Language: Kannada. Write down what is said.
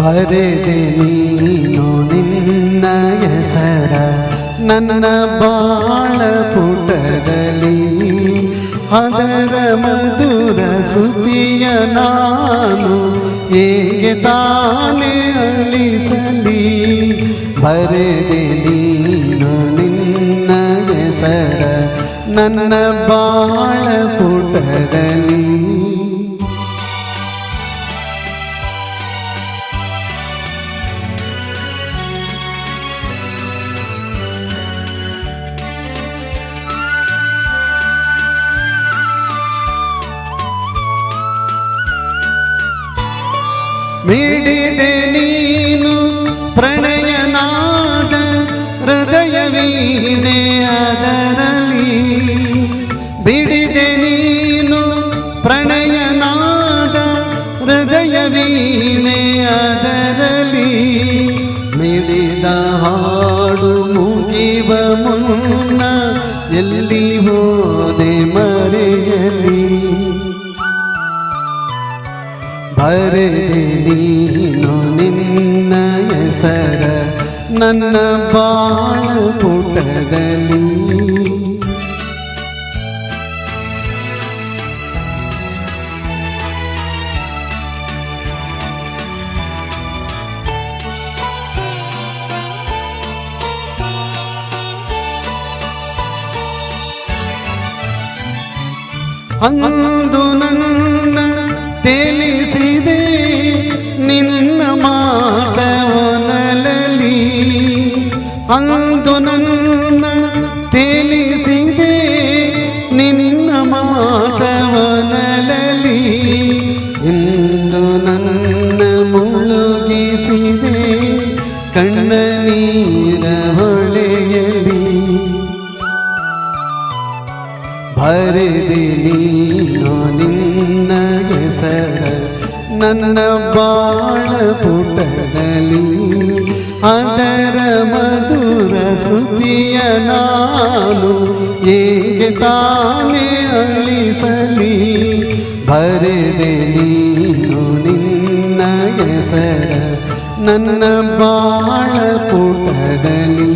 ಬರೆದೆ ನೀನು ನಿನ್ನ ಹೆಸರ ನನ್ನ ಬಾಳ ಪುಟದಲ್ಲಿ ಅದರ ಮಧುರ ಶ್ರುತಿಯ ನಾನು ಹೇಗೆ ತಾನೇ ಅಳಿಸಲಿ ಬರೆದೆ ನೀನು ನಿನ್ನ ಹೆಸರ ನನ್ನ ಬಾಳ ಪುಟದಲ್ಲಿ ಮಿಡಿದೆ ನೀನು ಪ್ರಣಯನಾದ ಹೃದಯ ವೀಣೆ ಅದರಲಿ ಬಿಡಿದೆ ನೀನು ಪ್ರಣಯನಾದ ಹೃದಯ ವೀಣೆ ಅದರಲಿ ಮಿಡಿದ ಹಾಡು ಮುಗಿವ ಮುನ್ನ ಎಲ್ಲಿ ಹೋದೆ ಮರೆಯಲಿ ಬರೆದೆ ನೀನು ನಿನ್ನ ಹೆಸರ ನನ್ನ ಬಾಳ ಪುಟದಲ್ಲಿ ಅಂದು ನನ್ನ ಅಂದು ನನ್ನ ತಿಳಿಸಿದೆ, ನಿನ್ನ ಮಾತವನಲಲಿ. ಇಂದು ನನ್ನ ಮುಳುಗಿಸಿದೆ, ಕಣ್ಣ ನೀರ ಹೊಳೆಯಲಿ. ಬರೆದೆ ನೀನು ನಿನ್ನ ಹೆಸರ, ನನ್ನ ಬಾಳ ಪುಟದಲ್ಲಿ. ಅದರ ಮಧುರ ಶ್ರುತಿಯ ನಾನು ಏಕೆ ತಾನೇ ಅಳಿಸಲಿ? ಬರೆದೆ ನೀನು ನಿನ್ನ ಹೆಸರ ನನ್ನ ಬಾಳ ಪುಟದಲ್ಲಿ